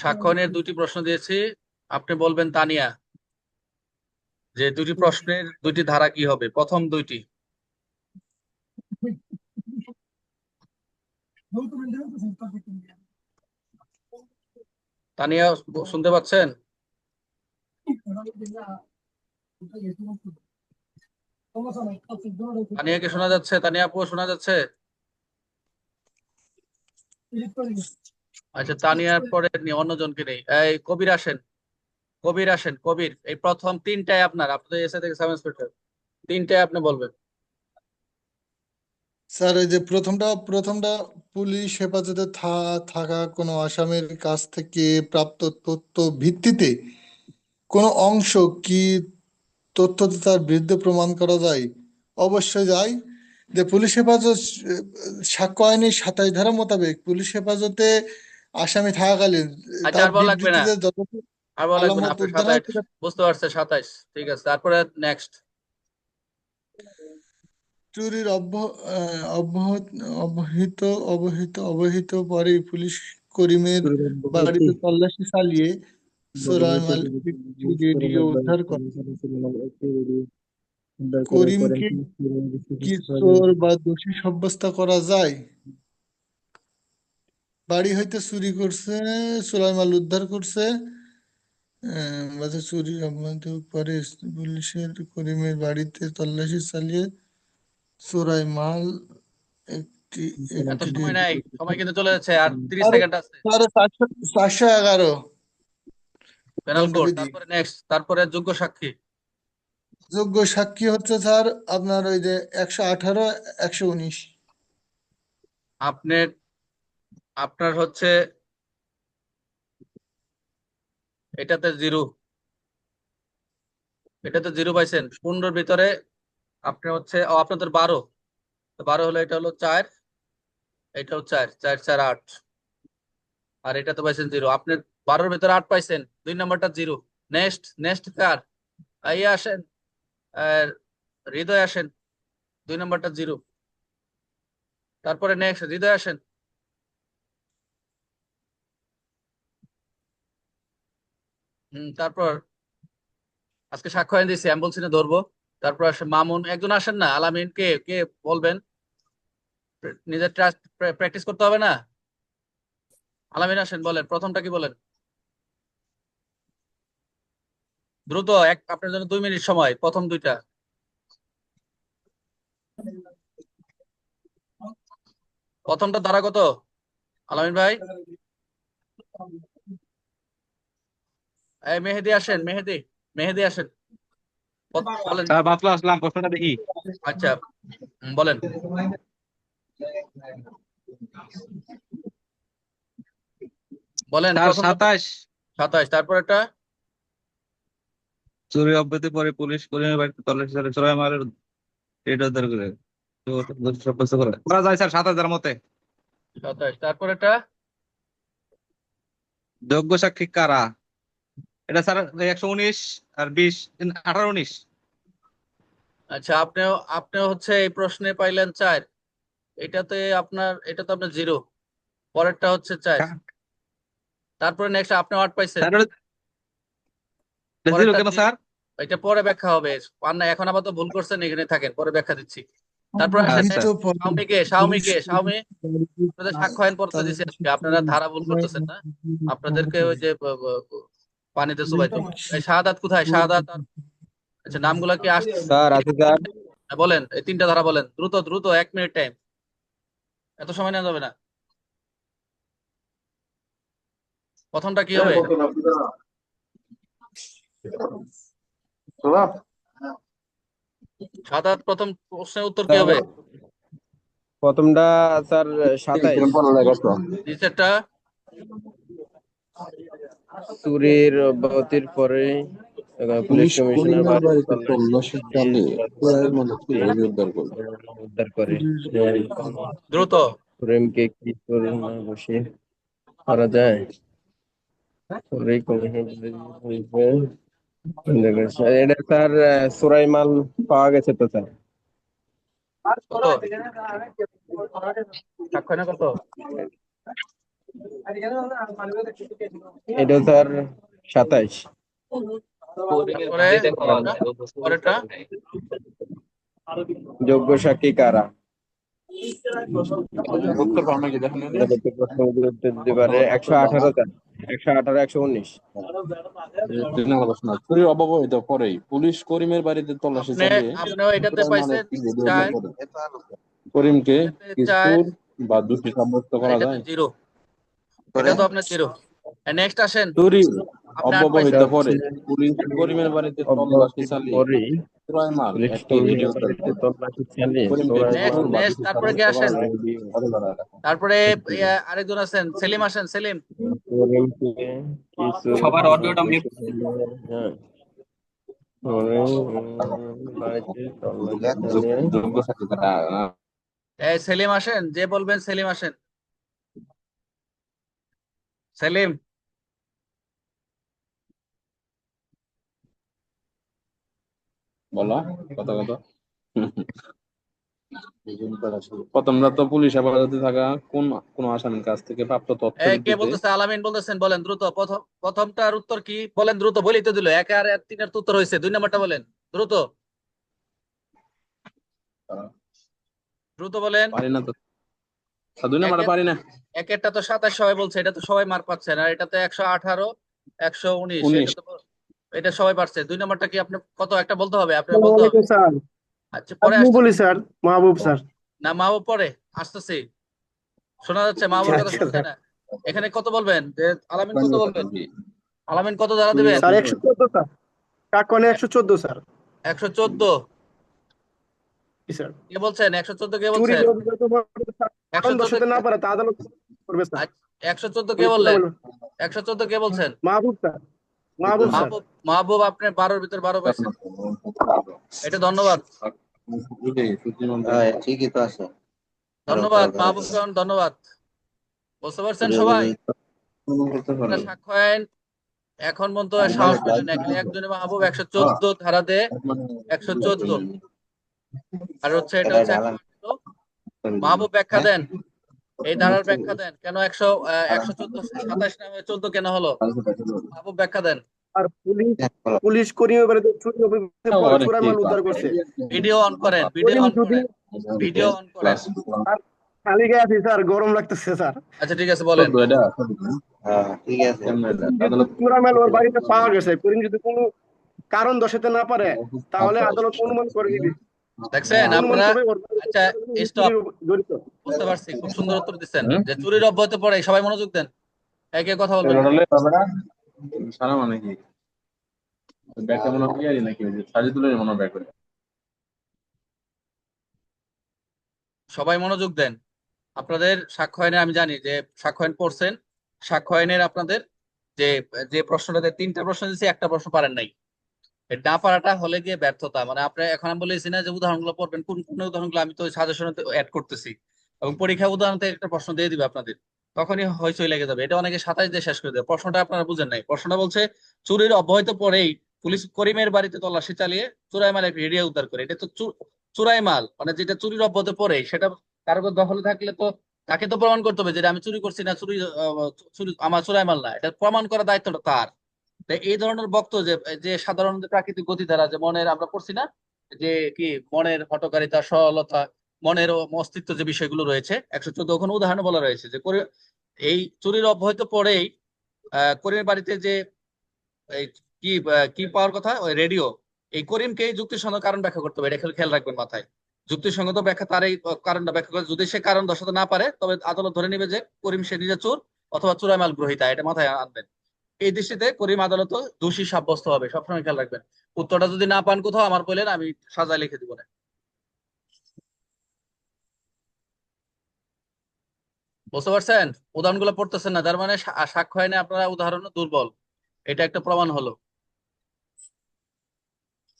সাক্ষ্যয়নের দুটি প্রশ্ন দিয়েছি। আপনি বলবেন, তানিয়া, যে দুটি প্রশ্নের দুটি ধারা কি হবে? প্রথম দুইটি। তানিয়া, শুনতে পাচ্ছেন? তানিয়াকে শোনা যাচ্ছে? তানিয়া আপু, শোনা যাচ্ছে? আচ্ছা তানিয়ার পরে অন্যজনকে নেই। এই কবির আসেন। কবির আসেন, কবির। এই প্রথম তিনটায় আপনার। আপনাদের এসে থেকে সাব ইন্সপেক্টর তিনটায় আপনি বলবেন। স্যার, এই যে প্রথমটা প্রথমটা পুলিশ হেফাজতে থাকা কোনো আসামির কাছ থেকে প্রাপ্ত তথ্য ভিত্তিতে কোনো অংশ কি তথ্য তার বিরুদ্ধে প্রমাণ করা যায়? অবশ্যই যায়। যে পুলিশ হেফাজত সাক্ষ্য আইনের সাতাশ ধারা মোতাবেক পুলিশ হেফাজতে আসামি থাকাকালীন আর বলা লাগবে না। আর বলা লাগবে না। আপনি উদ্ধার সাতাইশ সেটা বুঝতে পারছে সাতাইশ ঠিক আছে তারপরে নেক্সট চুরির অব্যাহ আহ, অব্যাহত অবহিত অবহিত অবহিত পরে পুলিশ করিমের বাড়িতে তল্লাশি চালিয়ে উদ্ধার করে। করিমকে কি চোর বা দোষী সাব্যস্ত করা যায়? বাড়ি হইতে চুরি করছে চোরাই মাল উদ্ধার করছে চুরি অব্যাহত পরে পুলিশের করিমের বাড়িতে তল্লাশি চালিয়ে চোরাই মাল একটি সময় কিন্তু চলে যাচ্ছে আর তিরিশ সেকেন্ড আছে। চারশো এগারো। প্যানেল কোড তারপরে নেক্সট তারপরে যোগ্য সাক্ষী। যোগ্য সাক্ষী হচ্ছে স্যার আপনার ওই যে একশো আঠারো, একশো উনিশ। আপনার আপনার হচ্ছে এটাতে জিরো। এটাতে জিরো পাইছেন। পনেরোর ভিতরে আপনার হচ্ছে আপনাদের বারো। বারো হলো এটা হলো চার এটাও চার চার চার, আট। আর এটা তো পাইছেন জিরো। আপনি বারোর ভিতরে আট পাইছেন। দুই নাম্বারটা জিরো। নেক্সট নেক্সট কার? আই আসেন। হৃদয় আসেন, দুই নম্বরটা জিরো। তারপরে নেক্সট হৃদয় আসেন। হম, তারপর আজকে সাক্ষ্য আইন দিয়েছি, আমি ধরবো। তারপর আসে মামুন, একজন আসেন না, আলামিন, কে কে বলবেন? নিজের প্র্যাকটিস করতে হবে না? আলামিন আসেন, বলেন, প্রথমটা কি বলেন? দ্রুত এক আপনার জন্য দুই মিনিট সময় প্রথম দুইটা। প্রথমটা ধারা কত? আলামিন ভাই? মেহেদি আসেন মেহেদি মেহেদি আসেন। মাত্র আসলাম প্রশ্নটা দেখি। আচ্ছা বলেন। বলেন সাতাশ। সাতাশ তারপর একটা? চুরি অব্যাহতি পরে পুলিশ করিমের বাড়িতে তল্লাশি মালের রেড উদ্ধার করে। সাব্যস্ত করে। করা যায় স্যার সাতাশ ধারার মতে। সাতাশ তারপর একটা যোগ্য সাক্ষী কারা? এটা স্যার একশো উনিশ আর বিশ আঠারো উনিশ। আচ্ছা আপনিও আপনিও হচ্ছে এই প্রশ্নে পাইলেন চার। এটাতে আপনার এটা তো আপনার জিরো। পরেরটা হচ্ছে চার। হ্যাঁ। তারপরে নেক্সট আপনি আট পাইছেন। Zero কেন স্যার এটা পরে ব্যাখ্যা হবে। আর না এখন আপাতত ভুল করছেন এখানে থাকেন পরে ব্যাখ্যা দিচ্ছি। তারপর আসেন আচ্ছা। শাওমি কে শাওমি কে শাওমি আপনাদের সাক্ষ্য আইন পড়তে দিছি আজকে আপনারা ধারা ভুল করতেছেন না। আপনাদেরকে ওই যে পানিতে চুবাই এই শাহাদাত কোথায়? শাহাদাত আচ্ছা নামগুলা কি আসছে? স্যার আছে স্যার হ্যাঁ, বলেন এই তিনটা ধারা বলেন। দ্রুত দ্রুত এক মিনিট টাইম এত সময় নেওয়া যাবে না। প্রথমটা কি হবে? শাহাদাত প্রথম প্রশ্নের উত্তর কি হবে? প্রথমটা স্যার সাতাইশ। নিচেরটা? চুরির অব্যাহতির পরে পুলিশ কমিশনার তল্লাশি উদ্ধার করে। দ্রুত। প্রেমকে কি করে না বসে করা যায়? এটা স্যার চোরাই মাল পাওয়া গেছে তো স্যার? কত এটা স্যার সাতাইশ। যোগ্য সাক্ষী কারা? পরেই পুলিশ করিমের বাড়িতে তল্লাশি। করিমকে বা দোষী সাব্যস্ত করা যায়? এটা তো আপনার জিরো। নেক্সট আসেন। চুরি অব্যবহিত পরে। পুলিশ করিমের বাড়িতে তল্লাশি চালিয়ে তারপরে আরেকজন আছেন সেলিম আসেন সেলিম। সবার অডিওটা মিউট হ্যাঁ সেলিম আসেন যে বলবেন সেলিম আসেন। সেলিম। বলো কত কত প্রথমটা তো পুলিশ হেফাজতে থাকা কোন কোন আসামির কাছ থেকে প্রাপ্ত তথ্য কে বলতেছে? আলামিন বলতেছেন বলেন দ্রুত। প্রথম প্রথমটার উত্তর কি? বলেন দ্রুত বলি তো দিল। এক আর এক তিনের উত্তর হয়েছে দুই নম্বরটা বলেন। দ্রুত। দ্রুত বলেন। পারি না তো। দুই নাম্বারটা পারি না। এক একটা তো সাতাশ সবাই বলছে এটা তো সবাই মার্ক পাচ্ছেন আর এটাতে একশো আঠারো একশো উনিশ। এটা সবাই পারছে। দুই নম্বরটা কি আপনি কত? একটা বলতে হবে আপনার বলতে হবে। স্যার। আচ্ছা পরে আপনি বলি স্যার মাহবুব স্যার। না মাহবুব পরে। আসতেছি। শোনা যাচ্ছে মাহবুব কথা আচ্ছা, শুনছে না? এখানে কত বলবেন? যে আলামিন কত বলবেন? আলামিন কত দ্বারা দিবেন? স্যার একশো চোদ্দ স্যার। কাকনে একশো চোদ্দ স্যার। একশো চোদ্দ। জি স্যার। কে বলছেন? একশো চোদ্দ কে বলছেন? অভিযোগ করে স্যার, একশো কারণ দর্শাতে চোদ্দ না পারে তা আদালত করবে স্যার। একশো চোদ্দ কে বললেন? একশো চোদ্দ কে বলছেন? মাহবুব স্যার। মাহবুব আপনি বারোর ভিতর বারো পাইছেন। এটা ধন্যবাদ। হ্যাঁ ঠিকই তো আছে। ধন্যবাদ মাহবুব খান ধন্যবাদ। বুঝতে পারছেন সবাই? আপনারা সাক্ষ্য আইন। এখন পর্যন্ত সাহস পেলেন না। এখানে একজনে মাহবুব একশো চোদ্দ ধারাতে একশো চোদ্দ। আর হচ্ছে এটা হচ্ছে মাহবুব ব্যাখ্যা দেন। এই ধারার ব্যাখ্যা দেন। কেন একশো একশো চোদ্দ সাতাশ না হয়ে চোদ্দ কেন হলো? মাহবুব ব্যাখ্যা দেন। আর পুলিশ পুলিশ করিমের বাড়িতে চুরি অভিযোগের পর মাল উদ্ধার করছে। ভিডিও অন করেন ভিডিও অন করেন ভিডিও অন করেন। খালি গায়ে আছি স্যার গরম লাগতেছে স্যার। আচ্ছা ঠিক আছে বলেন। হ্যাঁ ঠিক আছে মাল ওর বাড়িতে পাওয়া গেছে করিম যদি কোনো কারণ দর্শাতে না পারে তাহলে আদালত অনুমান করে দিবে। দেখছেন আপনারা? ওর বাড়িতে আচ্ছা স্টপ বুঝতে পারছি খুব সুন্দর উত্তর দিচ্ছেন। যে চুরির অব্যাহত পড়ে সবাই মনোযোগ দেন। একে কথা বলবেন। সারা মানে কি ব্যাগটা মনে হয় নাকি ওই যে সাজি মনে ব্যাগ সবাই মনোযোগ দেন। আপনাদের সাক্ষ্য আইনে আমি জানি যে সাক্ষ্য আইন পড়ছেন সাক্ষ্য আইনের আপনাদের যে যে প্রশ্নটাতে তিনটা প্রশ্ন দিয়েছি একটা প্রশ্ন পারেন নাই। না পারাটা হলে গিয়ে ব্যর্থতা। মানে আপনি এখন আমি বলেছি না যে উদাহরণগুলো পড়বেন, কোন কোন উদাহরণগুলো আমি তো সাজেশনে অ্যাড করতেছি। এবং পরীক্ষা উদাহরণ থেকে একটা প্রশ্ন দিয়ে দিবে আপনাদের। তখনই হইচই লেগে যাবে। এটা অনেকে সাতাশ দিয়ে শেষ করে দেবে প্রশ্নটা আপনারা বুঝেন নাই। প্রশ্নটা বলছে, চুরির অব্যাহত পরেই পুলিশ করিমের বাড়িতে তল্লাশি চালিয়ে চুরাই মাল একটি রেডিও উদ্ধার করে। এটা তো চোরাই মাল। মানে যেটা চুরির অব্যাহত পরেই, সেটা কারও দখলে থাকলে তো তাকে তো প্রমাণ করতে হবে যে, এটা আমি চুরি করছি না, চুরি চুরি, আমার চুরাই মাল না। এটা প্রমাণ করার দায়িত্বটা তার। এই ধরনের বক্তব্য যে যে সাধারণ প্রাকৃতিক গতিধারা যে মনের আমরা পড়ছি না, যে কি মনের হটকারিতা সরলতা মনের অস্তিত্ব যে বিষয়গুলো রয়েছে, একশো চোদ্দ ওখানে উদাহরণ বলা রয়েছে যে এই চুরির অব্যাহত পরেই করিমের বাড়িতে যে কি কি পাওয়ার কথা? ওই রেডিও। এই করিমকে যুক্তিসঙ্গত কারণ ব্যাখ্যা করতে হবে, এটা খেয়াল রাখবেন মাথায়। যুক্তিসঙ্গত ব্যাখ্যা তার এই কারণটা ব্যাখ্যা করে, যদি সে কারণ দর্শাতে না পারে, তবে আদালত ধরে নেবে যে করিম সে নিজে চোর অথবা চোরাই মাল গ্রহিতা এটা মাথায় আনবেন। এই দৃষ্টিতে করিম আদালত দোষী সাব্যস্ত হবে, সবসময় খেয়াল রাখবেন। উত্তরটা যদি না পান কোথাও, আমার বলেন আমি সাজায় লিখে দিব না। বুঝতে পারছেন? উদাহরণগুলো পড়তেছেন না, তার মানে সাক্ষ্য আইনে আপনারা উদাহরণ দুর্বল। এটা একটা প্রমাণ হলো।